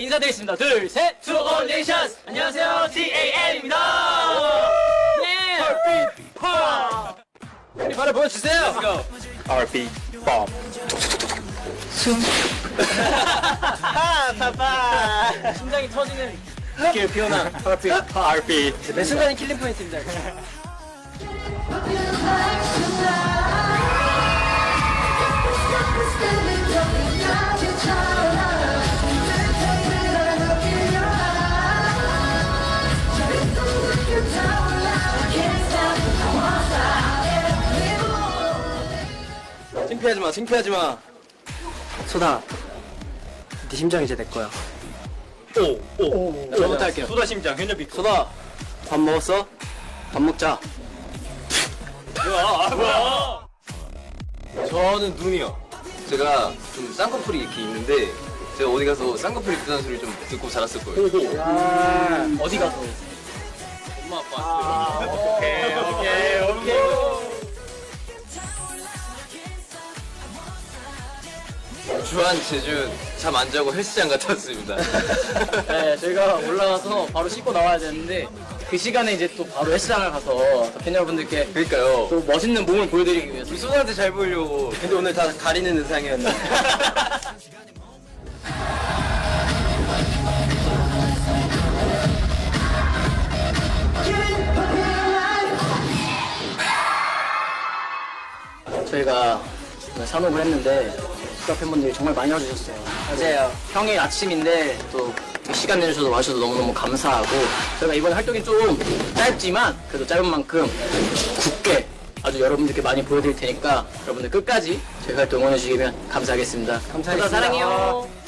인사드리겠습니다. 둘, 셋. To all nations. 안녕하세요. TAL입니다. 예. 우리 바로 보여주세요. Let's go. RB bomb. 심장이 터지는 느낌을 피어난 RP. RB. 매 순간이 킬링 포인트입니다. 창피하지 마, 창피하지 마. 소다. 네 심장 이제 내 거야. 오, 오. 저부터 할게요. 소다 심장, 현엽이. 소다, 밥 먹었어? 밥 먹자. 뭐야, 아, 뭐야. 저는 눈이요. 제가 좀 쌍꺼풀이 이렇게 있는데 제가 어디 가서 쌍꺼풀 이쁘다는 소리 좀 듣고 자랐을 거예요. 어디 가서? 엄마 아빠 주한 제주 잠 안 자고 헬스장 갔다 왔습니다. 네, 저희가 올라가서 바로 씻고 나와야 되는데 그 시간에 이제 또 바로 헬스장을 가서 팬 여러분들께 그러니까요. 또 멋있는 몸을 보여드리기 위해서 우리 소다한테 잘 보이려고. 근데 오늘 다 가리는 의상이었는데. 저희가 산업을 했는데 수다 팬분들이 정말 많이 와주셨어요. 맞아요. 평일 아침인데 또이 시간 내주셔서 와주셔서 너무너무 감사하고 저희가 이번 활동이 좀 짧지만 그래도 짧은 만큼 굳게 아주 여러분들께 많이 보여드릴 테니까 여러분들 끝까지 저희 활동 응원해주시면 감사하겠습니다. 감사합니다. 사랑해요.